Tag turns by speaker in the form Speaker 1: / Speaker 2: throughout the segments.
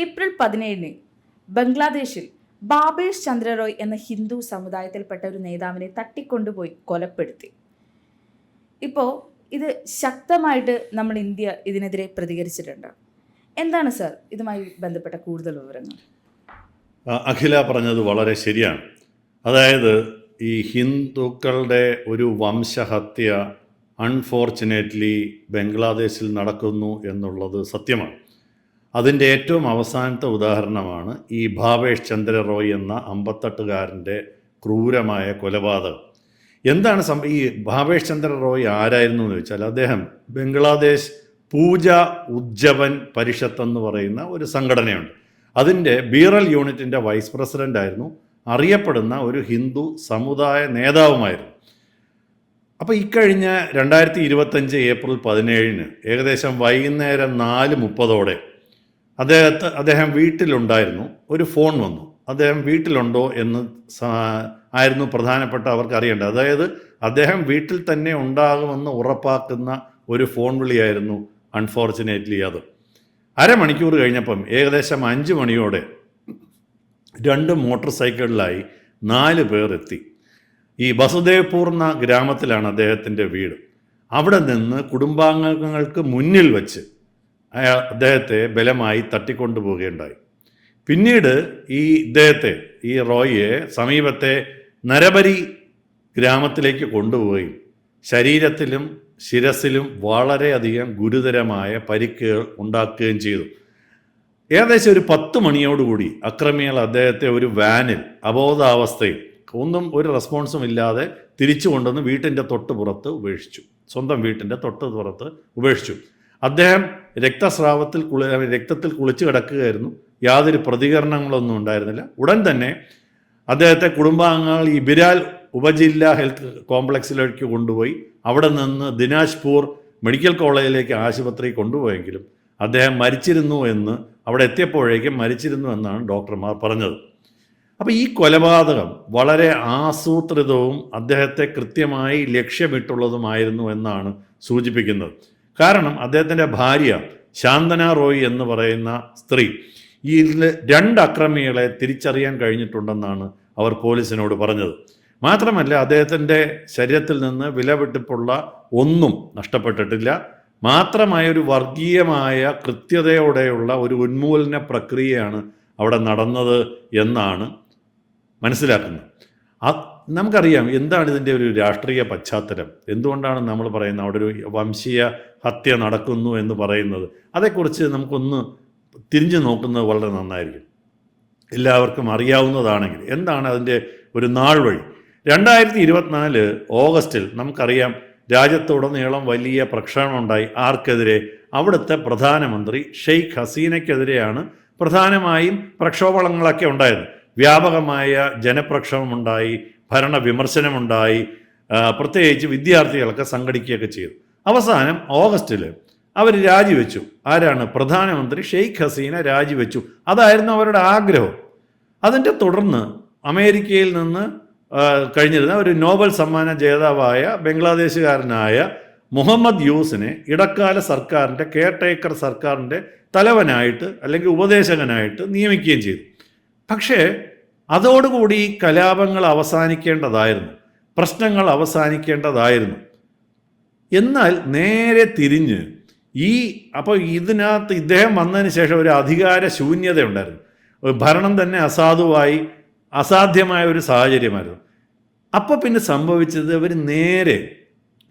Speaker 1: April പതിനേഴിന് ബംഗ്ലാദേശിൽ ബാബേഷ് ചന്ദ്ര റോയ് എന്ന ഹിന്ദു സമുദായത്തിൽപ്പെട്ട ഒരു നേതാവിനെ തട്ടിക്കൊണ്ടുപോയി കൊലപ്പെടുത്തി. ഇപ്പോൾ ഇത് ശക്തമായിട്ട് നമ്മൾ ഇന്ത്യ ഇതിനെതിരെ പ്രതികരിച്ചിട്ടുണ്ട്. എന്താണ് സർ ഇതുമായി ബന്ധപ്പെട്ട കൂടുതൽ വിവരങ്ങൾ?
Speaker 2: അഖില പറഞ്ഞത് വളരെ ശരിയാണ്. അതായത് ഈ ഹിന്ദുക്കളുടെ ഒരു വംശഹത്യ അൺഫോർച്ചുനേറ്റ്ലി ബംഗ്ലാദേശിൽ നടക്കുന്നു എന്നുള്ളത് സത്യമാണ്. അതിന്റെ ഏറ്റവും അവസാനത്തെ ഉദാഹരണമാണ് ഈ ഭാവേഷ് ചന്ദ്ര റോയ് എന്ന അമ്പത്തെട്ടുകാരന്റെ ക്രൂരമായ കൊലപാതകം. എന്താണ് സംഭവം ഈ ഭാവേഷ് ചന്ദ്ര റോയ് ആരായിരുന്നു എന്ന് വെച്ചാൽ അദ്ദേഹം ബംഗ്ലാദേശ് പൂജ ഉജ്ജവൻ പരിഷത്ത് എന്ന് പറയുന്ന ഒരു സംഘടനയുണ്ട്. അതിന്റെ ബീറൽ യൂണിറ്റിന്റെ വൈസ് പ്രസിഡന്റ് ആയിരുന്നു അറിയപ്പെടുന്ന ഒരു ഹിന്ദു സമുദായ നേതാവുമായിരുന്നു. അപ്പോൾ ഇക്കഴിഞ്ഞ രണ്ടായിരത്തി ഇരുപത്തഞ്ച് ഏപ്രിൽ പതിനേഴിന് ഏകദേശം വൈകുന്നേരം നാല് മുപ്പതോടെ അദ്ദേഹത്തെ അദ്ദേഹം വീട്ടിലുണ്ടായിരുന്നു. ഒരു ഫോൺ വന്നു. അദ്ദേഹം വീട്ടിലുണ്ടോ എന്ന് ആയിരുന്നു പ്രധാനപ്പെട്ട അവർക്ക് അറിയേണ്ടത്. അതായത് അദ്ദേഹം വീട്ടിൽ തന്നെ ഉണ്ടാകുമെന്ന് ഉറപ്പാക്കുന്ന ഒരു ഫോൺ വിളിയായിരുന്നു അൺഫോർച്ചുനേറ്റ്ലി അത്. അരമണിക്കൂർ കഴിഞ്ഞപ്പം ഏകദേശം അഞ്ച് മണിയോടെ രണ്ട് മോട്ടോർ സൈക്കിളിലായി നാല് പേർ എത്തി. ഈ വസുദേവ്പൂർ എന്ന ഗ്രാമത്തിലാണ് അദ്ദേഹത്തിന്റെ വീട്. അവിടെ നിന്ന് കുടുംബാംഗങ്ങൾക്ക് മുന്നിൽ വച്ച് അയാൾ അദ്ദേഹത്തെ ബലമായി തട്ടിക്കൊണ്ടുപോവുകയുണ്ടായി. പിന്നീട് ഈ ഇദ്ദേഹത്തെ ഈ റോയിയെ സമീപത്തെ നരബരി ഗ്രാമത്തിലേക്ക് കൊണ്ടുപോയി ശരീരത്തിലും ശിരസിലും വളരെയധികം ഗുരുതരമായ പരിക്കുകൾ ഉണ്ടാക്കുകയും ചെയ്തു. ഏകദേശം ഒരു പത്ത് മണിയോടുകൂടി അക്രമികൾ അദ്ദേഹത്തെ ഒരു വാനിൽ അബോധാവസ്ഥയിൽ ഒന്നും ഒരു റെസ്പോൺസും ഇല്ലാതെ തിരിച്ചു കൊണ്ടുവന്ന് വീട്ടിന്റെ തൊട്ട് പുറത്ത് ഉപേക്ഷിച്ചു. സ്വന്തം വീട്ടിന്റെ തൊട്ട് പുറത്ത് ഉപേക്ഷിച്ചു. അദ്ദേഹം രക്തസ്രാവത്തിൽ കുളി രക്തത്തിൽ കുളിച്ചു കിടക്കുകയായിരുന്നു. യാതൊരു പ്രതികരണങ്ങളൊന്നും ഉണ്ടായിരുന്നില്ല. ഉടൻ തന്നെ അദ്ദേഹത്തെ കുടുംബാംഗങ്ങൾ ഈ ബിരാൽ ഉപജില്ലാ ഹെൽത്ത് കോംപ്ലക്സിലേക്ക് കൊണ്ടുപോയി. അവിടെ നിന്ന് ദിനാജ്പൂർ മെഡിക്കൽ കോളേജിലേക്ക് ആശുപത്രി കൊണ്ടുപോയെങ്കിലും അദ്ദേഹം മരിച്ചിരുന്നു എന്ന് അവിടെ എത്തിയപ്പോഴേക്കും മരിച്ചിരുന്നു എന്നാണ് ഡോക്ടർമാർ പറഞ്ഞത്. അപ്പോൾ ഈ കൊലപാതകം വളരെ ആസൂത്രിതവും അദ്ദേഹത്തെ കൃത്യമായി ലക്ഷ്യമിട്ടുള്ളതുമായിരുന്നു എന്നാണ് സൂചിപ്പിക്കുന്നത്. കാരണം അദ്ദേഹത്തിന്റെ ഭാര്യ ശാന്തന റോയ് എന്ന് പറയുന്ന സ്ത്രീ ഈ രണ്ട് അക്രമികളെ തിരിച്ചറിയാൻ കഴിഞ്ഞിട്ടുണ്ടെന്നാണ് അവർ പോലീസിനോട് പറഞ്ഞത്. മാത്രമല്ല അദ്ദേഹത്തിന്റെ ശരീരത്തിൽ നിന്ന് വിലവെട്ടിപ്പുള്ള ഒന്നും നഷ്ടപ്പെട്ടിട്ടില്ല. മാത്രമായ ഒരു വർഗീയമായ കൃത്യതയോടെയുള്ള ഒരു ഉന്മൂലന പ്രക്രിയയാണ് അവിടെ നടന്നത് എന്നാണ് മനസ്സിലാക്കുന്നത്. നമുക്കറിയാം എന്താണ് ഇതിന്റെ ഒരു രാഷ്ട്രീയ പശ്ചാത്തലം. എന്തുകൊണ്ടാണ് നമ്മൾ പറയുന്നത് അവിടെ ഒരു വംശീയ ഹത്യ നടക്കുന്നു എന്ന് പറയുന്നത്? അതേക്കുറിച്ച് നമുക്കൊന്ന് തിരിഞ്ഞു നോക്കുന്നത് വളരെ നന്നായിരിക്കും. എല്ലാവർക്കും അറിയാവുന്നതാണെങ്കിൽ എന്താണ് അതിന്റെ ഒരു നാൾ വഴി? രണ്ടായിരത്തി ഇരുപത്തിനാല് ഓഗസ്റ്റിൽ നമുക്കറിയാം രാജ്യത്തുടനീളം വലിയ പ്രക്ഷോഭം ഉണ്ടായി. ആർക്കെതിരെ? അവിടുത്തെ പ്രധാനമന്ത്രി ഷെയ്ഖ് ഹസീനയ്ക്കെതിരെയാണ് പ്രധാനമായും പ്രക്ഷോഭങ്ങളൊക്കെ ഉണ്ടായത്. വ്യാപകമായ ജനപ്രക്ഷോഭമുണ്ടായി ഭരണ വിമർശനമുണ്ടായി പ്രത്യേകിച്ച് വിദ്യാർത്ഥികളൊക്കെ സംഘടിക്കുകയൊക്കെ ചെയ്തു. അവസാനം ഓഗസ്റ്റിൽ അവർ രാജിവെച്ചു. ആരാണ്? പ്രധാനമന്ത്രി ഷെയ്ഖ് ഹസീന രാജിവെച്ചു. അതായിരുന്നു അവരുടെ ആഗ്രഹം. അതിന്റെ തുടർന്ന് അമേരിക്കയിൽ നിന്ന് കഴിഞ്ഞിരുന്ന ഒരു നോബൽ സമ്മാന ജേതാവായ ബംഗ്ലാദേശുകാരനായ മുഹമ്മദ് യൂസിനെ ഇടക്കാല സർക്കാരിന്റെ കെയർടേക്കർ സർക്കാരിന്റെ തലവനായിട്ട് അല്ലെങ്കിൽ ഉപദേശകനായിട്ട് നിയമിക്കുകയും ചെയ്തു. പക്ഷേ അതോടുകൂടി കലാപങ്ങൾ അവസാനിക്കേണ്ടതായിരുന്നു. പ്രശ്നങ്ങൾ അവസാനിക്കേണ്ടതായിരുന്നു. എന്നാൽ നേരെ തിരിഞ്ഞ് ഈ അപ്പോൾ ഇതിനകത്ത് ഇദ്ദേഹം വന്നതിന് ശേഷം ഒരു അധികാര ശൂന്യത ഉണ്ടായിരുന്നു ഭരണം തന്നെ അസാധുവായി അസാധ്യമായ ഒരു സാഹചര്യമായിരുന്നു. അപ്പോൾ പിന്നെ സംഭവിച്ചത് അവർ നേരെ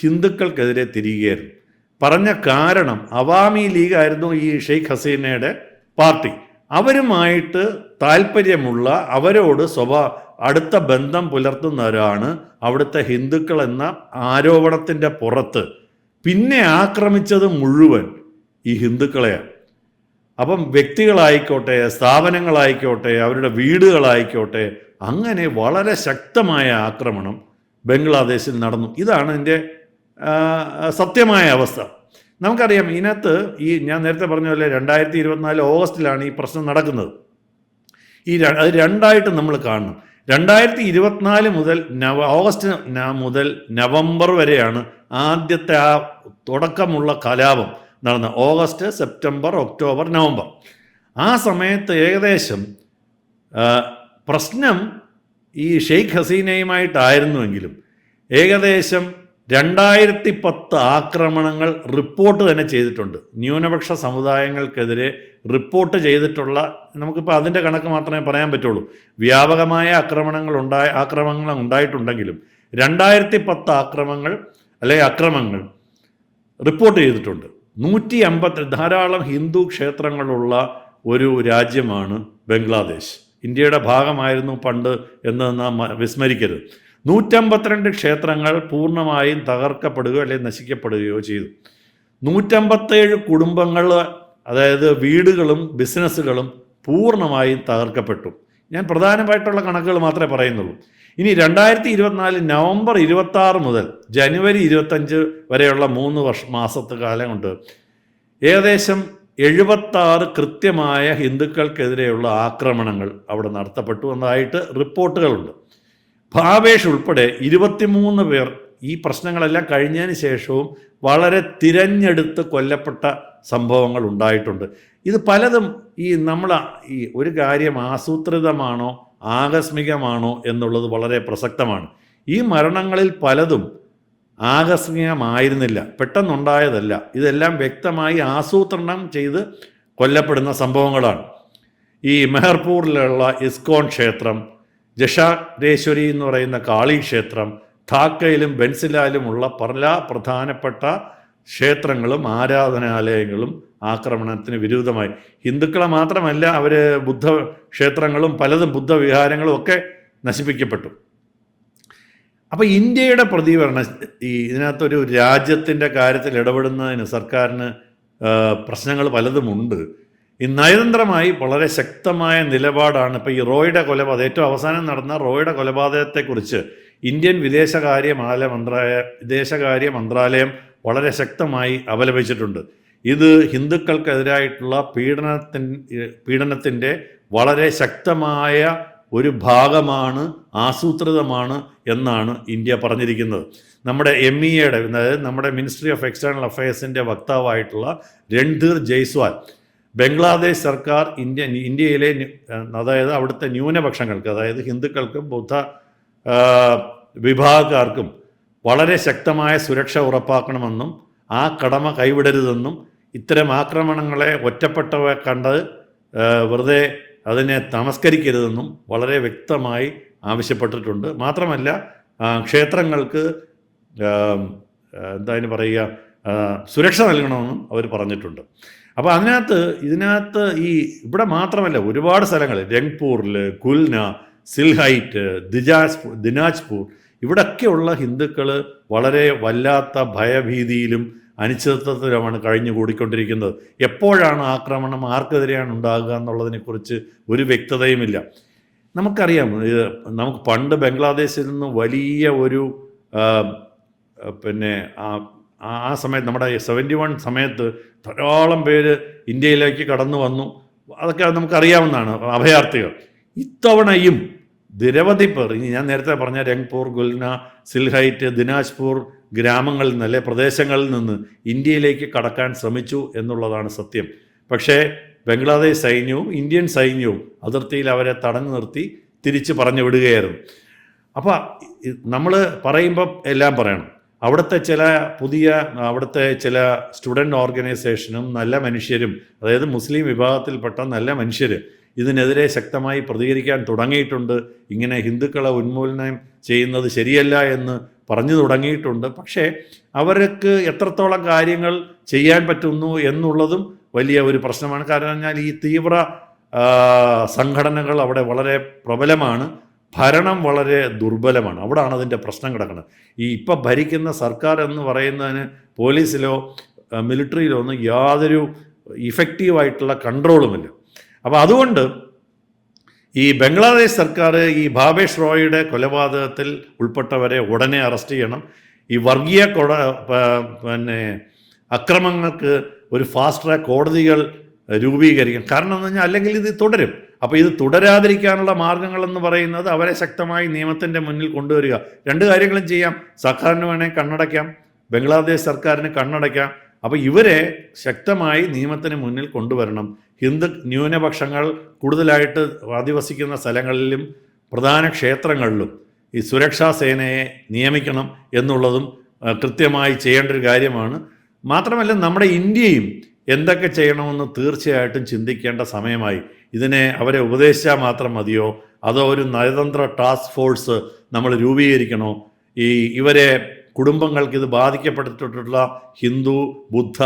Speaker 2: ഹിന്ദുക്കൾക്കെതിരെ തിരികെയായിരുന്നു പറഞ്ഞ കാരണം അവാമി ലീഗായിരുന്നു ഈ ഷെയ്ഖ് ഹസീനയുടെ പാർട്ടി. അവരുമായിട്ട് താല്പര്യമുള്ള അവരോട് സ്വഭാ അടുത്ത ബന്ധം പുലർത്തുന്നവരാണ് അവിടുത്തെ ഹിന്ദുക്കൾ എന്ന ആരോപണത്തിന്റെ പുറത്ത്. പിന്നെ ആക്രമിച്ചത് മുഴുവൻ ഈ ഹിന്ദുക്കളെയാണ്. അപ്പം വ്യക്തികളായിക്കോട്ടെ സ്ഥാപനങ്ങളായിക്കോട്ടെ അവരുടെ വീടുകളായിക്കോട്ടെ അങ്ങനെ വളരെ ശക്തമായ ആക്രമണം ബംഗ്ലാദേശിൽ നടന്നു. ഇതാണ് എന്റെ സത്യമായ അവസ്ഥ. നമുക്കറിയാം ഇതിനകത്ത് ഈ ഞാൻ നേരത്തെ പറഞ്ഞ പോലെ രണ്ടായിരത്തി ഇരുപത്തിനാല് ഓഗസ്റ്റിലാണ് ഈ പ്രശ്നം നടക്കുന്നത്. ഈ അത് രണ്ടായിട്ട് നമ്മൾ കാണണം. രണ്ടായിരത്തി ഇരുപത്തിനാല് മുതൽ നവ ഓഗസ്റ്റ് മുതൽ നവംബർ വരെയാണ് ആദ്യത്തെ ആ തുടക്കമുള്ള കലാപം നടന്നത്. August September October November. ആ സമയത്ത് ഏകദേശം പ്രശ്നം ഈ ഷെയ്ഖ് ഹസീനയുമായിട്ടായിരുന്നുവെങ്കിലും ഏകദേശം രണ്ടായിരത്തി പത്ത് ആക്രമണങ്ങൾ റിപ്പോർട്ട് തന്നെ ചെയ്തിട്ടുണ്ട്. ന്യൂനപക്ഷ സമുദായങ്ങൾക്കെതിരെ റിപ്പോർട്ട് ചെയ്തിട്ടുള്ള നമുക്കിപ്പോൾ അതിന്റെ കണക്ക് മാത്രമേ പറയാൻ പറ്റുള്ളൂ. വ്യാപകമായ ആക്രമണങ്ങൾ ഉണ്ടായ ആക്രമണങ്ങൾ ഉണ്ടായിട്ടുണ്ടെങ്കിലും രണ്ടായിരത്തി പത്ത് ആക്രമങ്ങൾ അല്ലെങ്കിൽ അക്രമങ്ങൾ റിപ്പോർട്ട് ചെയ്തിട്ടുണ്ട്. നൂറ്റി അമ്പത്തി ധാരാളം ഹിന്ദു ക്ഷേത്രങ്ങളുള്ള ഒരു രാജ്യമാണ് ബംഗ്ലാദേശ്. ഇന്ത്യയുടെ ഭാഗമായിരുന്നു പണ്ട് എന്ന് നാം വിസ്മരിക്കരുത്. നൂറ്റമ്പത്തിരണ്ട് ക്ഷേത്രങ്ങൾ പൂർണമായും തകർക്കപ്പെടുകയോ അല്ലെങ്കിൽ നശിക്കപ്പെടുകയോ ചെയ്തു. നൂറ്റമ്പത്തേഴ് കുടുംബങ്ങൾ അതായത് വീടുകളും ബിസിനസ്സുകളും പൂർണമായും തകർക്കപ്പെട്ടു. ഞാൻ പ്രധാനമായിട്ടുള്ള കണക്കുകൾ മാത്രമേ പറയുന്നുള്ളൂ. ഇനി രണ്ടായിരത്തി ഇരുപത്തിനാല് നവംബർ ഇരുപത്തി ആറ് മുതൽ ജനുവരി ഇരുപത്തഞ്ച് വരെയുള്ള മൂന്ന് വർഷ മാസത്തെ കാലം കൊണ്ട് ഏകദേശം എഴുപത്താറ് കൃത്യമായ ഹിന്ദുക്കൾക്കെതിരെയുള്ള ആക്രമണങ്ങൾ അവിടെ നടത്തപ്പെട്ടു എന്നതായിട്ട് റിപ്പോർട്ടുകളുണ്ട്. ഭാവേഷ് ഉൾപ്പെടെ ഇരുപത്തിമൂന്ന് പേർ ഈ പ്രശ്നങ്ങളെല്ലാം കഴിഞ്ഞതിന് ശേഷവും വളരെ തിരഞ്ഞെടുത്ത് കൊല്ലപ്പെട്ട സംഭവങ്ങൾ ഉണ്ടായിട്ടുണ്ട്. ഇത് പലതും ഈ നമ്മൾ ഈ ഒരു കാര്യം ആസൂത്രിതമാണോ ആകസ്മികമാണോ എന്നുള്ളത് വളരെ പ്രസക്തമാണ്. ഈ മരണങ്ങളിൽ പലതും ആകസ്മികമായിരുന്നില്ല പെട്ടെന്നുണ്ടായതല്ല. ഇതെല്ലാം വ്യക്തമായി ആസൂത്രണം ചെയ്ത് കൊല്ലപ്പെടുന്ന സംഭവങ്ങളാണ്. ഈ മെഹർപൂരിലുള്ള ഇസ്കോൺ ക്ഷേത്രം ജഷാരേശ്വരി എന്ന് പറയുന്ന കാളി ക്ഷേത്രം ധാക്കയിലും ബെൻസിലാലുമുള്ള പല പ്രധാനപ്പെട്ട ക്ഷേത്രങ്ങളും ആരാധനാലയങ്ങളും ആക്രമണത്തിന് വിരുദ്ധമായി. ഹിന്ദുക്കളെ മാത്രമല്ല അവർ ബുദ്ധ ക്ഷേത്രങ്ങളും പലതും ബുദ്ധവിഹാരങ്ങളും ഒക്കെ നശിപ്പിക്കപ്പെട്ടു. അപ്പോൾ ഇന്ത്യയുടെ പ്രതികരണം ഈ ഇതിനകത്തൊരു രാജ്യത്തിന്റെ കാര്യത്തിൽ ഇടപെടുന്നതിന് സർക്കാരിന് പ്രശ്നങ്ങൾ പലതുമുണ്ട്. ഈ നയതന്ത്രമായി വളരെ ശക്തമായ നിലപാടാണ് ഇപ്പോൾ ഈ റോയുടെ കൊലപാതകം ഏറ്റവും അവസാനം നടന്ന റോയുടെ കൊലപാതകത്തെക്കുറിച്ച് ഇന്ത്യൻ വിദേശകാര്യ മാല മന്ത്രാലയ വിദേശകാര്യ മന്ത്രാലയം വളരെ ശക്തമായി അപലപിച്ചിട്ടുണ്ട്. ഇത് ഹിന്ദുക്കൾക്കെതിരായിട്ടുള്ള പീഡനത്തിൻ പീഡനത്തിന്റെ വളരെ ശക്തമായ ഒരു ഭാഗമാണ് ആസൂത്രിതമാണ് എന്നാണ് ഇന്ത്യ പറഞ്ഞിരിക്കുന്നത്. നമ്മുടെ എം ഇ എയുടെ അതായത് നമ്മുടെ മിനിസ്ട്രി ഓഫ് എക്സ്റ്റേണൽ അഫയേഴ്സിന്റെ വക്താവായിട്ടുള്ള രൺധീർ ജയ്സ്വാൾ ബംഗ്ലാദേശ് സർക്കാർ ഇന്ത്യ ഇന്ത്യയിലെ അതായത് അവിടുത്തെ ന്യൂനപക്ഷങ്ങൾക്ക് അതായത് ഹിന്ദുക്കൾക്കും ബുദ്ധ വിഭാഗക്കാർക്കും വളരെ ശക്തമായ സുരക്ഷ ഉറപ്പാക്കണമെന്നും ആ കടമ കൈവിടരുതെന്നും ഇത്തരം ആക്രമണങ്ങളെ ഒറ്റപ്പെട്ടവ കണ്ടത് വെറുതെ അതിനെ തമസ്കരിക്കരുതെന്നും വളരെ വ്യക്തമായി ആവശ്യപ്പെട്ടിട്ടുണ്ട്. മാത്രമല്ല ക്ഷേത്രങ്ങൾക്ക് എന്താ പറയുക സുരക്ഷ നൽകണമെന്നും അവർ പറഞ്ഞിട്ടുണ്ട്. അപ്പോൾ അതിനകത്ത് ഇതിനകത്ത് ഈ ഇവിടെ മാത്രമല്ല ഒരുപാട് സ്ഥലങ്ങൾ രംഗ്പൂരിൽ കുൽന സിൽഹൈറ്റ് ദിജാസ്പൂർ ദിനാജ്പൂർ ഇവിടൊക്കെയുള്ള ഹിന്ദുക്കൾ വളരെ വല്ലാത്ത ഭയഭീതിയിലും അനിശ്ചിതത്വത്തിലുമാണ് കഴിഞ്ഞു കൂടിക്കൊണ്ടിരിക്കുന്നത്. എപ്പോഴാണ് ആക്രമണം ആർക്കെതിരെയാണ് ഉണ്ടാകുക എന്നുള്ളതിനെക്കുറിച്ച് ഒരു വ്യക്തതയുമില്ല. നമുക്കറിയാം ഇത് നമുക്ക് പണ്ട് ബംഗ്ലാദേശിൽ നിന്ന് വലിയ ഒരു പിന്നെ ആ സമയത്ത് നമ്മുടെ സെവന്റി വൺ സമയത്ത് ധാരാളം പേര് ഇന്ത്യയിലേക്ക് കടന്നു വന്നു. അതൊക്കെ നമുക്കറിയാവുന്നതാണ് അഭയാർത്ഥികൾ. ഇത്തവണയും നിരവധി പേർ ഇനി ഞാൻ നേരത്തെ പറഞ്ഞ രംഗ്പൂർ ഗുൽന സിൽഹൈറ്റ് ദിനാജ്പൂർ ഗ്രാമങ്ങളിൽ നിന്ന് അല്ലെ പ്രദേശങ്ങളിൽ നിന്ന് ഇന്ത്യയിലേക്ക് കടക്കാൻ ശ്രമിച്ചു എന്നുള്ളതാണ് സത്യം. പക്ഷേ ബംഗ്ലാദേശ് സൈന്യവും ഇന്ത്യൻ സൈന്യവും അതിർത്തിയിൽ അവരെ തടഞ്ഞു നിർത്തി തിരിച്ച് പറഞ്ഞു വിടുകയായിരുന്നു. അപ്പോൾ നമ്മൾ പറയുമ്പോൾ എല്ലാം പറയണം. അവിടുത്തെ ചില പുതിയ അവിടുത്തെ ചില സ്റ്റുഡന്റ് ഓർഗനൈസേഷനും നല്ല മനുഷ്യരും അതായത് മുസ്ലിം വിഭാഗത്തിൽപ്പെട്ട നല്ല മനുഷ്യർ ഇതിനെതിരെ ശക്തമായി പ്രതികരിക്കാൻ തുടങ്ങിയിട്ടുണ്ട്. ഇങ്ങനെ ഹിന്ദുക്കളെ ഉന്മൂലനം ചെയ്യുന്നത് ശരിയല്ല എന്ന് പറഞ്ഞു തുടങ്ങിയിട്ടുണ്ട്. പക്ഷേ അവർക്ക് എത്രത്തോളം കാര്യങ്ങൾ ചെയ്യാൻ പറ്റുന്നു എന്നുള്ളതും വലിയ ഒരു പ്രശ്നമാണ്. കാരണം ഈ തീവ്ര സംഘടനകൾ അവിടെ വളരെ പ്രബലമാണ്. ഭരണം വളരെ ദുർബലമാണ്. അവിടാണ് അതിന്റെ പ്രശ്നം കിടക്കുന്നത്. ഈ ഇപ്പം ഭരിക്കുന്ന സർക്കാർ എന്ന് പറയുന്നതിന് പോലീസിലോ മിലിറ്ററിയിലോ ഒന്നും യാതൊരു ഇഫക്റ്റീവായിട്ടുള്ള കൺട്രോളുമില്ല. അപ്പോൾ അതുകൊണ്ട് ഈ ബംഗ്ലാദേശ് സർക്കാർ ഈ ഭാവേഷ് റോയിയുടെ കൊലപാതകത്തിൽ ഉൾപ്പെട്ടവരെ ഉടനെ അറസ്റ്റ് ചെയ്യണം. ഈ വർഗീയ കൊട പിന്നെ അക്രമങ്ങൾക്ക് ഒരു ഫാസ്റ്റ് ട്രാക്ക് കോടതികൾ രൂപീകരിക്കണം കാരണം എന്ന് പറഞ്ഞാൽ അല്ലെങ്കിൽ ഇത് തുടരും. അപ്പോൾ ഇത് തുടരാതിരിക്കാനുള്ള മാർഗങ്ങളെന്ന് പറയുന്നത് അവരെ ശക്തമായി നിയമത്തിന്റെ മുന്നിൽ കൊണ്ടുവരിക. രണ്ട് കാര്യങ്ങളും ചെയ്യാം. സർക്കാരിന് വേണേൽ കണ്ണടയ്ക്കാം. ബംഗ്ലാദേശ് സർക്കാരിന് കണ്ണടയ്ക്കാം. അപ്പോൾ ഇവരെ ശക്തമായി നിയമത്തിന് മുന്നിൽ കൊണ്ടുവരണം. ഹിന്ദു ന്യൂനപക്ഷങ്ങൾ കൂടുതലായിട്ട് അധിവസിക്കുന്ന സ്ഥലങ്ങളിലും പ്രധാന ക്ഷേത്രങ്ങളിലും ഈ സുരക്ഷാ സേനയെ നിയമിക്കണം എന്നുള്ളതും കൃത്യമായി ചെയ്യേണ്ട ഒരു കാര്യമാണ്. മാത്രമല്ല നമ്മുടെ ഇന്ത്യയും എന്തൊക്കെ ചെയ്യണമെന്ന് തീർച്ചയായിട്ടും ചിന്തിക്കേണ്ട സമയമായി. ഇതിനെ അവരെ ഉപദേശിച്ചാൽ മാത്രം മതിയോ? അതോ ഒരു നയതന്ത്ര ടാസ്ക് ഫോഴ്സ് നമ്മൾ രൂപീകരിക്കണോ? ഈ ഇവരെ കുടുംബങ്ങൾക്ക് ഇത് ബാധിക്കപ്പെട്ടിട്ടുള്ള ഹിന്ദു ബുദ്ധ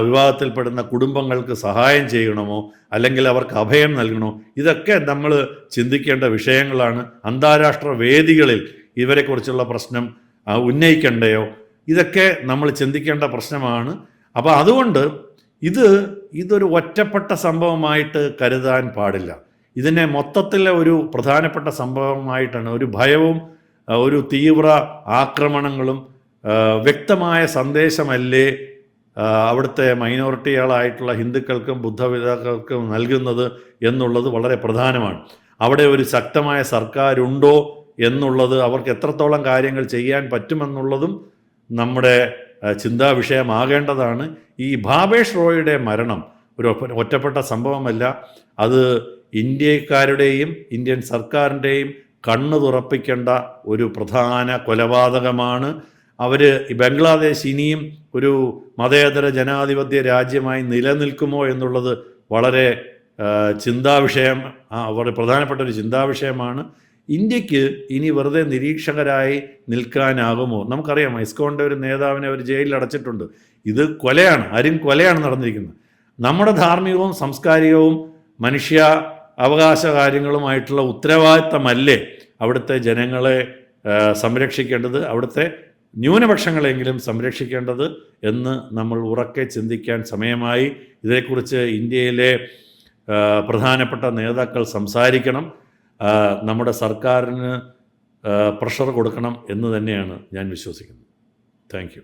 Speaker 2: വിവാഹത്തിൽപ്പെടുന്ന കുടുംബങ്ങൾക്ക് സഹായം ചെയ്യണമോ? അല്ലെങ്കിൽ അവർക്ക് അഭയം നൽകണോ? ഇതൊക്കെ നമ്മൾ ചിന്തിക്കേണ്ട വിഷയങ്ങളാണ്. അന്താരാഷ്ട്ര വേദികളിൽ ഇവരെക്കുറിച്ചുള്ള പ്രശ്നം ഉന്നയിക്കണ്ടയോ? ഇതൊക്കെ നമ്മൾ ചിന്തിക്കേണ്ട പ്രശ്നമാണ്. അപ്പോൾ അതുകൊണ്ട് ഇത് ഇതൊരു ഒറ്റപ്പെട്ട സംഭവമായിട്ട് കരുതാൻ പാടില്ല. ഇതിനെ മൊത്തത്തിലെ ഒരു പ്രധാനപ്പെട്ട സംഭവമായിട്ടാണ് ഒരു ഭയവും ഒരു തീവ്ര ആക്രമണങ്ങളും വ്യക്തമായ സന്ദേശമല്ലേ അവിടുത്തെ മൈനോറിറ്റികളായിട്ടുള്ള ഹിന്ദുക്കൾക്കും ബുദ്ധവിതാക്കൾക്കും നൽകുന്നത് എന്നുള്ളത് വളരെ പ്രധാനമാണ്. അവിടെ ഒരു ശക്തമായ സർക്കാരുണ്ടോ എന്നുള്ളത് അവർക്ക് എത്രത്തോളം കാര്യങ്ങൾ ചെയ്യാൻ പറ്റുമെന്നുള്ളതും നമ്മുടെ ആ, ചിന്താ വിഷയമാകേണ്ടതാണ് ഈ ഭാവേഷ് റോയുടെ മരണം ഒരു ഒറ്റപ്പെട്ട സംഭവമല്ല. അത് ഇന്ത്യക്കാരുടെയും ഇന്ത്യൻ സർക്കാരിന്റെയും കണ്ണു തുറപ്പിക്കേണ്ട ഒരു പ്രധാന കൊലപാതകമാണ്. അവർ ബംഗ്ലാദേശ് ഇനിയും ഒരു മതേതര ജനാധിപത്യ രാജ്യമായി നിലനിൽക്കുമോ എന്നുള്ളത് വളരെ ചിന്താവിഷയം വളരെ പ്രധാനപ്പെട്ട ഒരു ചിന്താവിഷയമാണ്. ഇന്ത്യയ്ക്ക് ഇനി വെറുതെ നിരീക്ഷകരായി നിൽക്കാനാകുമോ? നമുക്കറിയാം ഇസ്കോണിന്റെ ഒരു നേതാവിനെ അവർ ജയിലിൽ അടച്ചിട്ടുണ്ട്. ഇത് കൊലയാണ് ആരും കൊലയാണ് നടന്നിരിക്കുന്നത്. നമ്മുടെ ധാർമ്മികവും സാംസ്കാരികവും മനുഷ്യ അവകാശ കാര്യങ്ങളുമായിട്ടുള്ള ഉത്തരവാദിത്തമല്ലേ അവിടുത്തെ ജനങ്ങളെ സംരക്ഷിക്കേണ്ടത്? അവിടുത്തെ ന്യൂനപക്ഷങ്ങളെങ്കിലും സംരക്ഷിക്കേണ്ടത് എന്ന് നമ്മൾ ഉറക്കെ ചിന്തിക്കാൻ സമയമായി. ഇതേക്കുറിച്ച് ഇന്ത്യയിലെ പ്രധാനപ്പെട്ട നേതാക്കൾ സംസാരിക്കണം. നമ്മുടെ സർക്കാരിന് പ്രഷർ കൊടുക്കണം എന്ന് തന്നെയാണ് ഞാൻ വിശ്വസിക്കുന്നത്. താങ്ക്